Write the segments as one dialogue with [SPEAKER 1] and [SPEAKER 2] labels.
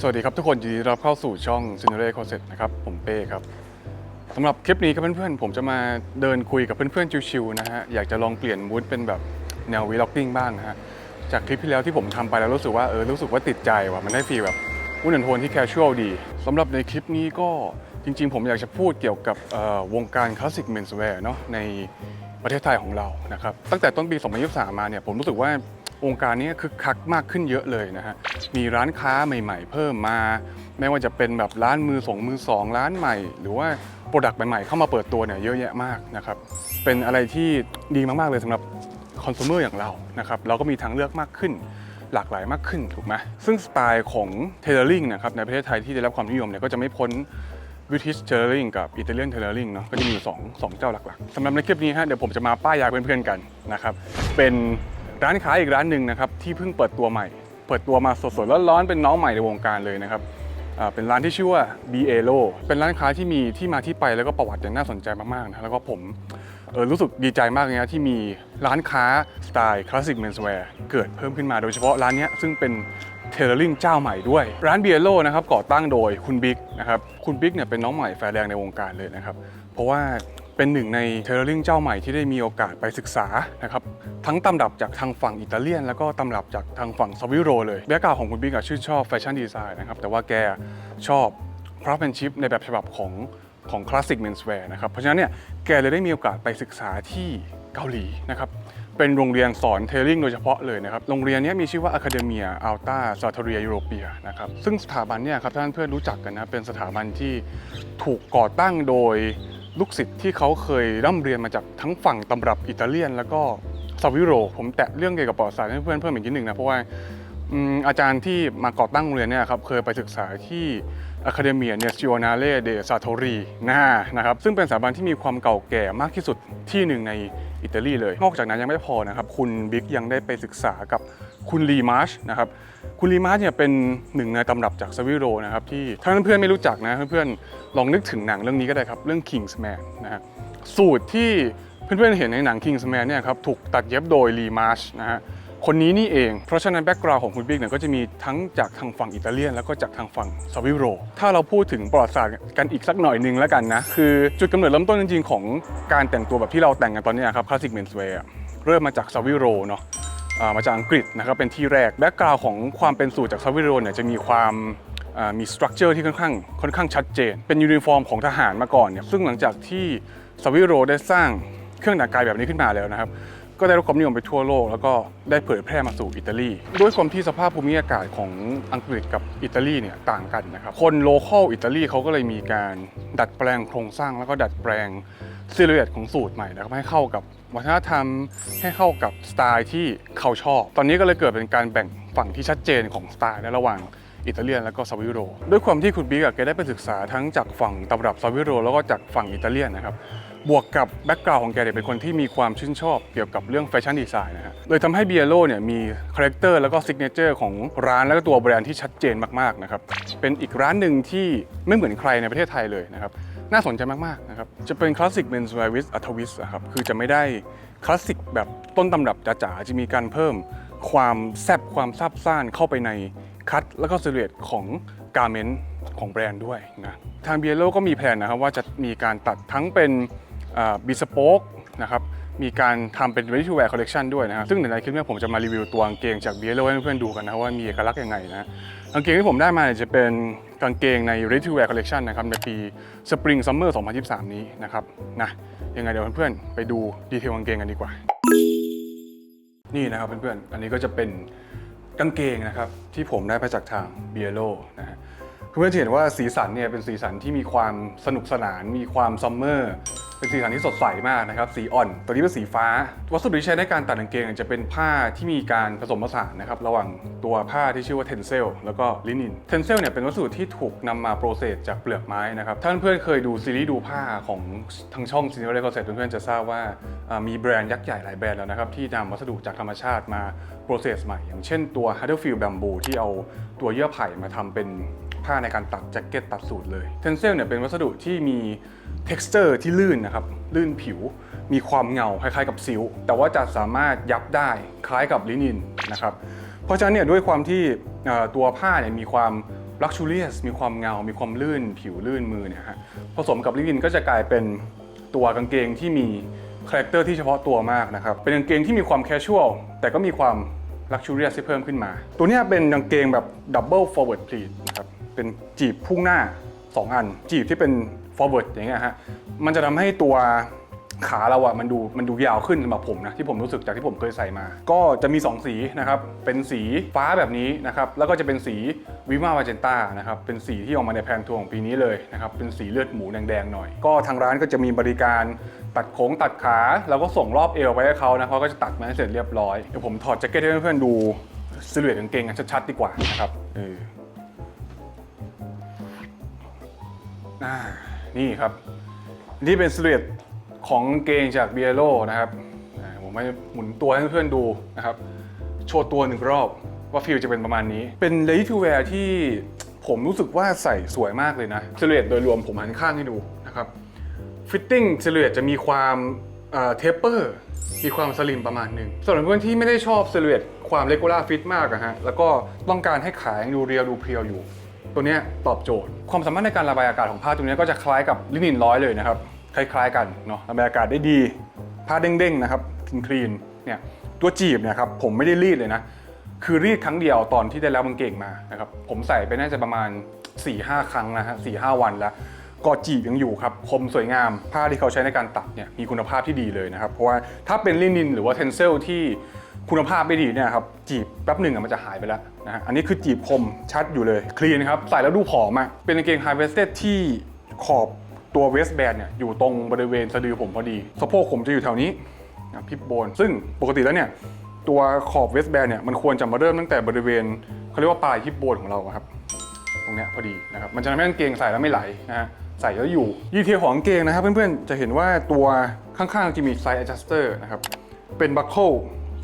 [SPEAKER 1] สวัสดีครับทุกคนยินดีต้อนรับเข้าสู่ช่อง c i n e r e Concept นะครับ ผมเป้ครับสำหรับคลิปนี้ครับเพื่อนๆ ผมจะมาเดินคุยกับเพื่อนๆ ชิวๆนะฮะ อยากจะลองเปลี่ยนมูดเป็นแบบแนววีล็อกกิ้งบ้างนะฮะ จากคลิปที่แล้วที่ผมทำไปแล้วรู้สึกว่าเออรู้สึกว่าติดใจว่ะมันได้ฟีลแบบอุ่นโทนที่แคชชวลดีสำหรับในคลิปนี้ก็จริงๆ ผมอยากจะพูดเกี่ยวกับวงการคลาสสิกเมนส์แวร์เนาะในประเทศไทยของเรานะครับตั้งแต่ต้นปี 2023 มาเนี่ยผมรู้สึกว่า วงการนี้คึกคักมากขึ้นเยอะเลยนะฮะ มีร้านค้าใหม่ๆ เพิ่มมา ไม่ว่าจะเป็นแบบร้านมือสองมือสองร้านใหม่ หรือว่าโปรดักต์ใหม่ๆ เข้ามาเปิดตัวเนี่ยเยอะแยะมากนะครับ เป็นอะไรที่ดีมากๆเลยสำหรับคอน sumer อย่างเรานะครับ เราก็มีทางเลือกมากขึ้น หลากหลายมากขึ้นถูกไหมซึ่งสไตล์ของ tailoring นะครับในประเทศไทยที่ได้รับความนิยมเนี่ยก็จะไม่พ้น British tailoring กับ Italian tailoring เนาะก็จะมีอยู่สองสองเจ้าหลักๆสำหรับในคลิปนี้ฮะเดี๋ยวผมจะมาป้ายยาเพื่อนๆกันนะครับเป็น ร้านค้าอีกร้านหนึ่งนะครับที่เพิ่งเปิดตัวใหม่ เปิดตัวมาสดๆร้อนๆเป็นน้องใหม่ในวงการเลยนะครับเป็นร้านที่ชื่อว่า b a l o เป็นร้านค้าที่มีที่มาที่ไปแล้วก็ประวัติอย่างน่าสนใจมากๆนะแล้วก็ผมเออรู้สึกดีใจมากเลยนะที่มีร้านค้าสไตล์คลาสสิกเมนส์แวร์เกิดเพิ่มขึ้นมาโดยเฉพาะร้านนี้ซึ่งเป็นเทเลอริงเจ้าใหม่ด้วย ร้านเบียโลนะครับก่อตั้งโดยคุณบิ๊กนะครับคุณบิ๊กเนี่ยเป็นน้องใหม่แฟร์แรงในวงการเลยนะครับ เพราะว่า เป็นหนึ่งในเทเลอริงเจ้าใหม่ที่ได้มีโอกาสไปศึกษานะครับทั้งตำรับจากทางฝั่งอิตาเลียน แล้วก็ตำรับจากทางฝั่งสวิโรเลยแบ็กกราวของคุณบิ๊กชื่นชอบแฟชั่นดีไซน์นะครับแต่ว่าแกชอบคราฟแมนชิพในแบบฉบับของของคลาสสิกเมนส์แวร์นะครับเพราะฉะนั้นเนี่ยแกเลยได้มีโอกาสไปศึกษาที่เกาหลีนะครับเป็นโรงเรียนสอนเทเลริ่งโดยเฉพาะเลยนะครับ โรงเรียนนี้มีชื่อว่า Academia Alta s a t o r i a Europea นะครับ ซึ่งสถาบันเนี่ยครับท่านเพื่อนรู้จักกันนะ เป็นสถาบันที่ถูกก่อตั้งโดย ลูกศิษย์ที่เขาเคยร่ำเรียนมาจากทั้งฝั่งตำรับอิตาเลียน แล้วก็สวิโรผมแตะเรื่องเกี่ยวกับประวัติศาสตร์ให้เพื่อนเพิ่มอีกนิดหนึ่งนะเพราะว่าอืมอาจารย์ที่มาก่อตั้งโรงเรียนเนี่ยครับเคยไปศึกษาที่ Accademia Nazionale de Sartori นะนะครับซึ่งเป็นสถาบันที่มีความเก่าแก่มากที่สุดที่หนึ่งในอิตาลีเลย นอกจากนั้นยังไม่พอนะครับ คุณบิ๊กยังได้ไปศึกษากับ คุณลีมาร์ชนะครับคุณลีมาร์ชเนี่ยเป็นหนึ่งในตำรับจากสวิโรนะครับที่ถ้าเพื่อนๆไม่รู้จักนะเพื่อนๆลองนึกถึงหนังเรื่องนี้ก็ได้ครับเรื่อง Kingsman นะฮะสูตรที่เพื่อนๆเห็นในหนัง Kingsman เนี่ยครับถูกตัดเย็บโดยลีมาร์ชนะฮะคนนี้นี่เอง เพราะฉะนั้นแบ็กกราวของคุณบิ๊กเนี่ยก็จะมีทั้งจากทางฝั่งอิตาเลียน แล้วก็จากทางฝั่งสวิโร ถ้าเราพูดถึงประวัติศาสตร์กันอีกสักหน่อยหนึงแล้วกันนะ คือจุดกำเนิดเริ่มต้นจริงๆ ของการแต่งตัวแบบที่เราแต่งกันตอนนี้ครับคลาสสิกเมนส์เวร์เริ่มมาจากสวิโรเนาะ มาจากอังกฤษนะครับเป็นที่แรกแบ็กกราวของความเป็นสูตรจากสวิโรเนี่ยจะมีความมีสตรัคเจอร์ที่ค่อนข้างค่อนข้างชัดเจน เป็นยูนิฟอร์มของทหารมาก่อนเนี่ยซึ่งหลังจากที่สวิโรได้สร้างเครื่องแต่งกายแบบนี้ขึ้นมาแล้วนะครับก็ได้รับความนิยมไปทั่วโลก แล้วก็ได้เผยแพร่มาสู่อิตาลีด้วยความที่สภาพภูมิอากาศของอังกฤษกับอิตาลีเนี่ยต่างกันนะครับคนโลเคอลอิตาลีเขาก็เลยมีการดัดแปลงโครงสร้างแล้วก็ดัดแปลงซิลูเอตของสูตรใหม่นะครับให้เข้ากับ วัฒนธรรมให้เข้ากับสไตล์ที่เขาชอบ ตอนนี้ก็เลยเกิดเป็นการแบ่งฝั่งที่ชัดเจนของสไตล์ในระหว่างอิตาเลียนและก็ซาวิโร ด้วยความที่คุณบิ๊กอะแกได้ไปศึกษาทั้งจากฝั่งตำรับซาวิโร แล้วก็จากฝั่งอิตาเลียนนะครับ บวกกับแบ็กกราวด์ของแกเนี่ยเป็นคนที่มีความชื่นชอบเกี่ยวกับเรื่องแฟชั่นดีไซน์นะฮะเลยทำให้เบียโ o เนี่ยมีคาแรคเตอร์แล้วก็ซิกเนเจอร์ของร้านแล้วก็ตัวแบรนด์ที่ชัดเจนมากๆนะครับเป็นอีกร้านหนึ่งที่ไม่เหมือนใครในประเทศไทยเลยนะครับน่าสนใจมากๆนะครับจะเป็นคลาสสิกเมนส์แวร์วิสอัทวิสครับคือจะไม่ได้คลาสสิกแบบต้นตำรับจ๋าๆจะมีการเพิ่มความแซบความซาบซ่านเข้าไปในคัตแล้วก็ซิลเอตของการเมนต์ของแบรนด์ด้วยนะทางเบียโ o ก็มีแผนนะครับว่าจะมีการตัดทั้งเป็น บิสโป๊กนะครับมีการทำเป็น ready to wear collection ด้วยนะครับซึ่งในคลิปนี้ผมจะมารีวิวตัวกางเกงจากเบียโ o ให้เพื่อนๆดูกันนะว่ามีเอกลักษณ์ยังไงนะกางเกงที่ผมได้มาเนี่ยจะเป็นกางเกงใน ready to wear collection นะครับในปี spring summer 2023 นี้นะครับนะยังไงเดี๋ยวเพื่อนๆไปดูดีเทลกางเกงกันดีกว่า นี่นะครับเพื่อนๆอันนี้ก็จะเป็นกางเกงนะครับที่ผมได้มาจากทางเบียโ o นะฮะเพื่อนๆจะเห็นว่าสีสันเนี่ยเป็นสีสันที่มีความสนุกสนาน มีความซัมเมอร์ เป็นสีสันที่สดใสมากนะครับ สีอ่อน ตัวนี้เป็นสีฟ้า วัสดุที่ใช้ในการตัดกางเกงจะเป็นผ้าที่มีการผสมผสานนะครับระหว่างตัวผ้าที่ชื่อว่าเทนเซลแล้วก็ลินิน เทนเซลเนี่ยเป็นวัสดุที่ถูกนำมาโปรเซสจากเปลือกไม้นะครับท่านเพื่อนเคยดูซีรีส์ดูผ้าของทางช่องซีนีเรคอนเซ็ปต์เพื่อนๆจะทราบว่ามีแบรนด์ยักษ์ใหญ่หลายแบรนด์แล้วนะครับที่นำวัสดุจากธรรมชาติมาโปรเซสใหม่ อย่างเช่นตัว h u d d e r f i e l d Bamboo ที่เอาตัวเยื่อไผ่มาทำเป็น ผ้าในการตัดแจ็คเก็ตตัดสูตรเลยเทนเซลเนี่ยเป็นวัสดุที่มี texture ที่ลื่นนะครับ ลื่นผิว มีความเงาคล้ายๆกับซิลแต่ว่าจะสามารถยับได้คล้ายกับลินินนะครับ เพราะฉะนั้นเนี่ยด้วยความที่ตัวผ้าเนี่ยมีความ luxurious มีความเงา มีความลื่น ผิวลื่นมือเนี่ยฮะผสมกับลินินก็จะกลายเป็นตัวกางเกงที่มีคาแรคเตอร์ที่เฉพาะตัวมากนะครับ เป็นกางเกงที่มีความแคชชวลแต่ก็มีความ luxurious ที่เพิ่มขึ้นมา ตัวนี้เป็นกางเกงแบบ double forward pleat นะครับ เป็นจีบพุ่งหน้า 2 อัน จีบที่เป็น forward อย่างเงี้ยฮะมันจะทำให้ตัวขาเราอะมันดูมันดูยาวขึ้นสำหรับผมนะที่ผมรู้สึกจากที่ผมเคยใส่มา ก็จะมี 2 สีนะครับ เป็นสีฟ้าแบบนี้นะครับ แล้วก็จะเป็นสีวิมา m าเจนต้านะครับ เป็นสีที่ออกมาในแพนทัวร์ของปีนี้เลยนะครับ เป็นสีเลือดหมูแดงๆหน่อย ก็ทางร้านก็จะมีบริการตัดโค้งตัดขา แล้วก็ส่งรอบเอวไปให้เขานะเขาก็จะตัดมาให้เสร็จเรียบร้อยเดี๋ยวผมถอดแจ็คเก็ตให้เพื่อนๆดูซิลูเอตกางเกงกันชัดๆดีกว่านะครับเออ อ่านี่ครับ นี่เป็นสเลตของเกงจากเบียโ o นะครับอ่าผมให้หมุนตัวให้เพื่อนๆดูนะครับ โชว์ตัวหนึ่งรอบว่าฟิลจะเป็นประมาณนี้ เป็น ready to wear ที่ผมรู้สึกว่าใส่สวยมากเลยนะสเลตโดยรวมผมหันข้างให้ดูนะครับฟิตติ้งสเลตจะมีความเทปเปอร์มีความสลิมประมาณหนึ่งสำหรับเพื่อนที่ไม่ได้ชอบสเลตความเลกูล่าฟิตมากอะฮะแล้วก็ต้องการให้ขายดูเรียวดูเพรียวอยู่ ตัวนี้ตอบโจทย์ ความสามารถในการระบายอากาศของผ้าตัวนี้ก็จะคล้ายกับลินินร้อยเลยนะครับ คล้ายๆกันเนาะระบายอากาศได้ดี ผ้าเด้งๆนะครับคลีนๆเนี่ยตัวจีบเนี่ยครับผมไม่ได้รีดเลยนะคือรีดครั้งเดียวตอนที่ได้รับกางเกงมานะครับผมใส่ไปน่าจะประมาณ4-5ครั้งนะฮะสี่ห้าวันแล้วก็จีบยังอยู่ครับคมสวยงาม ผ้าที่เขาใช้ในการตัดเนี่ยมีคุณภาพที่ดีเลยนะครับ เพราะว่าถ้าเป็นลินินหรือว่าเทนเซลที่ คุณภาพไม่ดีเนี่ยครับจีบแป๊บหนึ่งอะมันจะหายไปแล้วนะฮะอันนี้คือจีบคมชัดอยู่เลยคลีนครับใส่แล้วดูผอมอะเป็นกางเกงไฮเวสเตดที่ขอบตัวเวสแบนเนี่ยอยู่ตรงบริเวณสะดือผมพอดีสะโพกผมจะอยู่แถวนี้นะพิบโบน ซึ่งปกติแล้วเนี่ยตัวขอบเวสแบนเนี่ยมันควรจะมาเริ่มตั้งแต่บริเวณเขาเรียกว่าปลายฮิปโบนของเราครับตรงเนี้ยพอดีนะครับมันจะทำให้กางเกงใส่แล้วไม่ไหลนะฮะใส่แล้วอยู่ดีเทลของกางเกงนะครับเพื่อนๆจะเห็นว่าตัวข้างๆจะมีไซส์ adjuster นะครับเป็นบัคเกิล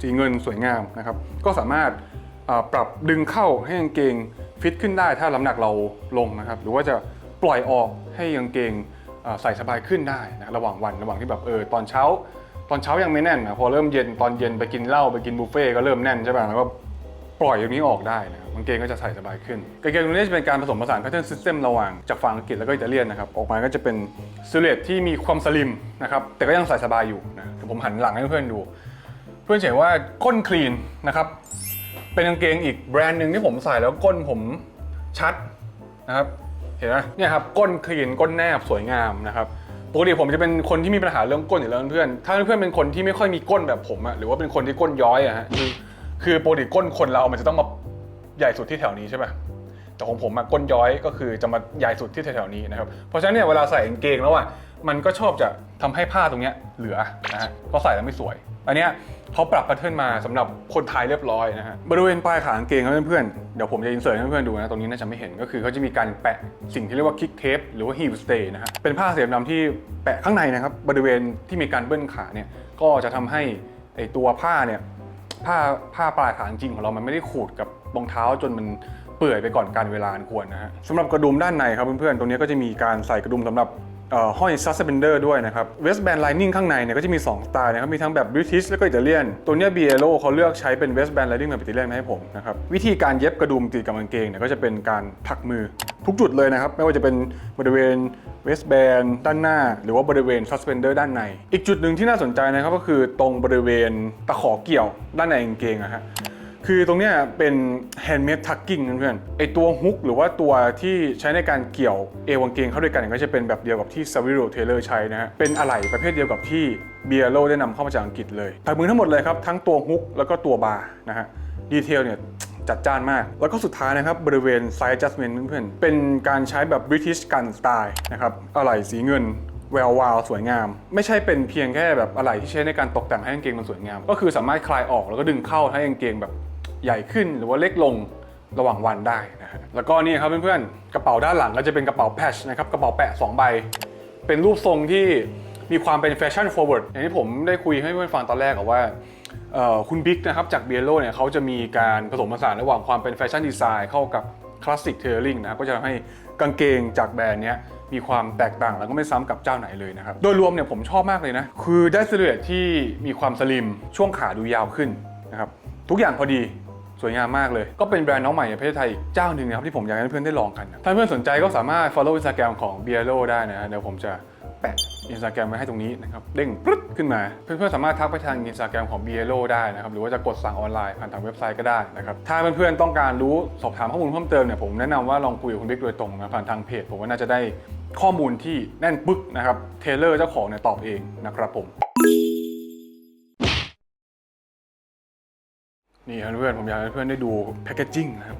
[SPEAKER 1] สีเงินสวยงามนะครับ ก็สามารถปรับดึงเข้าให้กางเกงฟิตขึ้นได้ถ้าน้ำหนักเราลงนะครับ หรือว่าจะปล่อยออกให้กางเกงอ่าใส่สบายขึ้นได้นะระหว่างวันระหว่างที่แบบเออตอนเช้า ตอนเช้ายังไม่แน่นนะพอเริ่มเย็นตอนเย็นไปกินเหล้าไปกินบุฟเฟ่ก็เริ่มแน่นใช่ป่ะแล้วก็ปล่อยตรงนี้ออกได้นะครับกางเกงก็จะใส่สบายขึ้นกางเกงตรงนี้จะเป็นการผสมผสาน pattern system ระหว่างจากฝั่งอังกฤษแล้วก็อิตาเลียนนะครับออกมาก็จะเป็นซิลูเอตที่มีความสลิมนะครับแต่ก็ยังใส่สบายอยู่นะเดี๋ยวผมหันหลังให้เพื่อนดู พื่อนเห็นว่าก้นคลีนนะครับ เป็นกางเกงอีกแบรนด์หนึ่งที่ผมใส่แล้วก้นผมชัดนะครับ เห็นไหมเนี่ยครับก้นคลีนก้นแนบสวยงามนะครับปกติผมจะเป็นคนที่มีปัญหาเรื่องก้นอยู่แล้วเพื่อน ถ้าเพื่อนเป็นคนที่ไม่ค่อยมีก้นแบบผมอะหรือว่าเป็นคนที่ก้นย้อยอะฮะคือคือปกติก้นคนเรามันจะต้องมาใหญ่สุดที่แถวนี้ใช่ไหมแต่ของผมอะก้นย้อยก็คือจะมาใหญ่สุดที่แถวๆนี้นะครับ เพราะฉะนั้นเนี่ยเวลาใส่กางเกงแล้วอะมันก็ชอบจะทำให้ผ้าตรงเนี้ยเหลือนะฮะก็ใส่แล้วไม่สวย อันเนี้ย เขาปรับแพทเทิร์นมาสำหรับคนไทยเรียบร้อยนะฮะบริเวณปลายขากางเกงครับเพื่อนๆเดี๋ยวผมจะอินเสิร์ตให้เพื่อนๆดูนะตรงนี้น่าจะไม่เห็นก็คือเขาจะมีการแปะสิ่งที่เรียกว่าคิกเทปหรือว่าฮีลสเตย์นะฮะเป็นผ้าเสียบดำที่แปะข้างในนะครับบริเวณที่มีการเบิ้ลขาเนี่ยก็จะทำให้ไอตัวผ้าเนี่ยผ้าผ้าปลายขางจริงของเรามันไม่ได้ขูดกับรองเท้าจนมันเปื่อยไปก่อนการเวลาอันควรนะฮะสำหรับกระดุมด้านในครับเพื่อนๆตรงนี้ก็จะมีการใส่กระดุมสำหรับ ห้อยซัสเปนเดอร์ด้วยนะครับเวสแบนไลนิ่งข้างในเนี่ยก็จะมี 2 สไตล์นะครับ มีทั้งแบบบริทิชแล้วก็อิตาเลียน ตัวเนี้ย b ีเอโเขาเลือกใช้เป็นเวสแบนไลนิ่งแบบอิตาเลียนมาให้ผมนะครับ วิธีการเย็บกระดุมติดกับกางเกงเนี่ยก็จะเป็นการถักมือทุกจุดเลยนะครับ ไม่ว่าจะเป็นบริเวณเวสแบนด้านหน้า หรือว่าบริเวณซัสเปนเดอร์ด้านใน อีกจุดหนึ่งที่น่าสนใจนะครับก็คือตรงบริเวณตะขอเกี่ยวด้านในกางเกงนะฮะ คือตรงเนี้ยเป็น handmade tucking เพื่อนๆไอตัวฮุกหรือว่าตัวที่ใช้ในการเกี่ยวเอวกางเกงเข้าด้วยกันก็จะเป็นแบบเดียวกับที่ Savile Taylor ใช้นะฮะเป็นอะไหล่ประเภทเดียวกับที่ b i e l o ได้นำเข้ามาจากอังกฤษเลยถักมือทั้งหมดเลยครับ ทั้งตัวฮุกแล้วก็ตัวบาร์นะฮะดีเทลเนี่ยจัดจ้านมาก แล้วก็สุดท้ายนะครับ บริเวณ side adjustment เพื่อนๆเป็นการใช้แบบ British Gun Style นะครับอะไหล่สีเงินแวววาวสวยงาม ไม่ใช่เป็นเพียงแค่แบบอะไรที่ใช้ในการตกแต่งให้กางเกงมันสวยงาม ก็คือสามารถคลายออกแล้วก็ดึงเข้าให้กางเกงแบบ ใหญ่ขึ้นหรือว่าเล็กลงระหว่างวันได้นะฮะแล้วก็นี่ครับเพื่อนๆกระเป๋าด้านหลังก็จะเป็นกระเป๋าแพชนะครับกระเป๋าแปะ 2 ใบ เป็นรูปทรงที่มีความเป็นแฟชั่น forward อย่างที่ผมได้คุยให้เพื่อนฟังตอนแรกอะว่าคุณบิ๊กนะครับจากเบียโ o เนี่ยเขาจะมีการผสมผสานระหว่างความเป็นแฟชั่นดีไซน์เข้ากับคลาสสิกเทเลอริงนะก็จะทำให้กางเกงจากแบรนด์เนี้ยมีความแตกต่างแล้วก็ไม่ซ้ำกับเจ้าไหนเลยนะครับ โดยรวมเนี่ยผมชอบมากเลยนะ คือได้ซิลูเอทที่มีความสลิมช่วงขาดูยาวขึ้นนะครับ ทุกอย่างพอดี สวยงามมากเลย ก็เป็นแบรนด์น้องใหม่ในประเทศไทยอีกเจ้าหนึ่งนะครับที่ผมอยากให้เพื่อนๆได้ลองกัน ถ้าเพื่อนสนใจก็สามารถ follow Instagram ของ b i e l o ได้นะเดี๋ยวผมจะแปะ Instagram ไว้ให้ตรงนี้นะครับเด้งปึ๊ดขึ้นมา เพื่อนๆสามารถทักไปทาง Instagram ของ b i e l o ได้นะครับหรือว่าจะกดสั่งออนไลน์ผ่านทางเว็บไซต์ก็ได้นะครับถ้าเพื่อนๆต้องการรู้สอบถามข้อมูลเพิ่มเติมเนี่ยผมแนะนำว่าลองคุยกับคุณบิ๊กโดยตรงนะผ่านทางเพจผมว่าน่าจะได้ข้อมูลที่แน่นปึ๊กนะครับเทเลอร์เจ้าของเนี่ยตอบเองนะครับผม นี่เพื่อนผมอยากให้เพื่อนได้ดูแพคเกจจิ้งนะครับ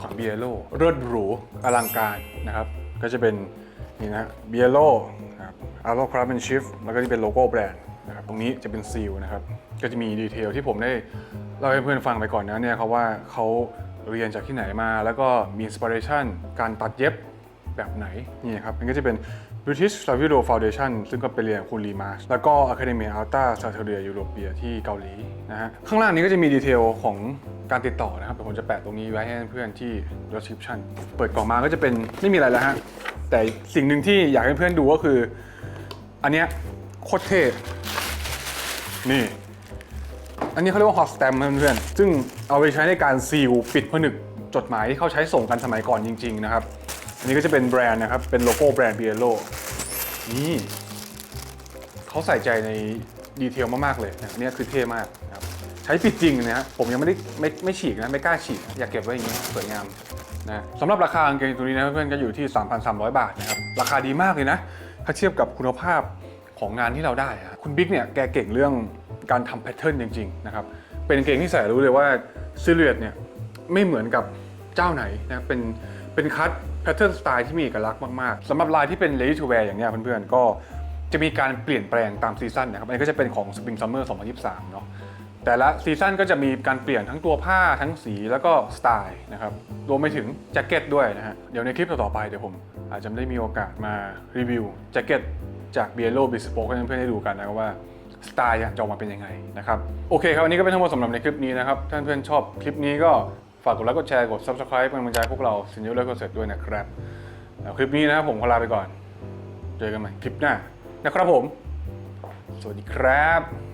[SPEAKER 1] ของเบียโ o เลิศหรูอลังการนะครับ ก็จะเป็นนี่นะเบียโ o นะครับอาร์โลคราฟเป็นชิฟแล้วก็จะเป็นโลโก้แบรนด์นะครับตรงนี้จะเป็นซีลนะครับก็จะมีดีเทลที่ผมได้เล่าให้เพื่อนฟังไปก่อนนะเนี่ยเขาว่าเขาเรียนจากที่ไหนมา แล้วก็มีอินสปิเรชันการตัดเย็บแบบไหนนี่ครับมันก็จะเป็น British s a v i d o Foundation ซึ่งก็ไปเรียนคุณลีมาสแล้วก็ Academia Alta s a t e r i a Europea ที่เกาหลีนะฮะ ข้างล่างนี้ก็จะมีดีเทลของการติดต่อนะครับเดี๋ยวผมจะแปะตรงนี้ไว้ให้เพื่อนที่ description เปิดกล่องมาก็จะเป็นไม่มีอะไรแล้วฮะ แต่สิ่งหนึ่งที่อยากให้เพื่อนดูก็คือ อันเนี้ยโคตรเท่ นี่ อันนี้เขาเรียกว่า hot stamp นเพื่อนๆซึ่งเอาไปใช้ในการซีลปิดผนึกจดหมายที่เขาใช้ส่งกันสมัยก่อนจริง ๆ นะครับ อันนี้ก็จะเป็นแบรนด์นะครับ เป็นโลโก้แบรนด์ b i e l o นี่เขาใส่ใจในดีเทลมากๆเลยนะอันนี้คือเท่มากนะครับใช้ปิดจริงนะฮะผมยังไม่ได้ไม่ไม่ฉีกนะ ไม่กล้าฉีก อยากเก็บไว้อย่างนี้สวยงามนะสำหรับราคากางเกงตัวนี้นะเพื่อนก็อยู่ที่ 3,300 บาทนะครับราคาดีมากเลยนะ ถ้าเทียบกับคุณภาพของงานที่เราได้คุณบิ๊กเนี่ยแกเก่งเรื่องการทำแพทเทิร์นจริงๆนะครับเป็นเกงที่ใส่รู้เลยว่าซิลูเอตเนี่ยไม่เหมือนกับเจ้าไหนนะเป็นเป็นคัต แพทเทิร์นสไตล์ที่มีเอกลักษณ์มาก ๆสำหรับลายที่เป็น ready to wear อย่างเนี้ยเพื่อนๆ ก็จะมีการเปลี่ยนแปลงตามซีซั่นนะครับ อันนี้ก็จะเป็นของ Spring Summer 2023 เนาะแต่ละซีซั่นก็จะมีการเปลี่ยนทั้งตัวผ้าทั้งสีแล้วก็สไตล์นะครับรวมไปถึงแจ็คเก็ตด้วยนะฮะเดี๋ยวในคลิปต่อๆไปเดี๋ยวผม อาจจะได้มีโอกาสมารีวิวแจ็คเก็ตจาก b i e l o b i s p o k ให้เพื่อนๆได้ดูกันนะครับว่าสไตล์จะออกมาเป็นยังไงนะครับโอเคครับวันนี้ก็เป็นทั้งหมดสำหรับในคลิปนี้นะครับถ้าเพื่อนๆชอบคลิปนี้ก็ ฝากกดไลค์กดแชร์กด subscribe เป็นกำลังใจพวกเราสินยุทธ์และกดเสร็จด้วยนะครับแล้วคลิปนี้นะครับผมขอลาไปก่อน เจอกันใหม่คลิปหน้านะครับผม สวัสดีครับ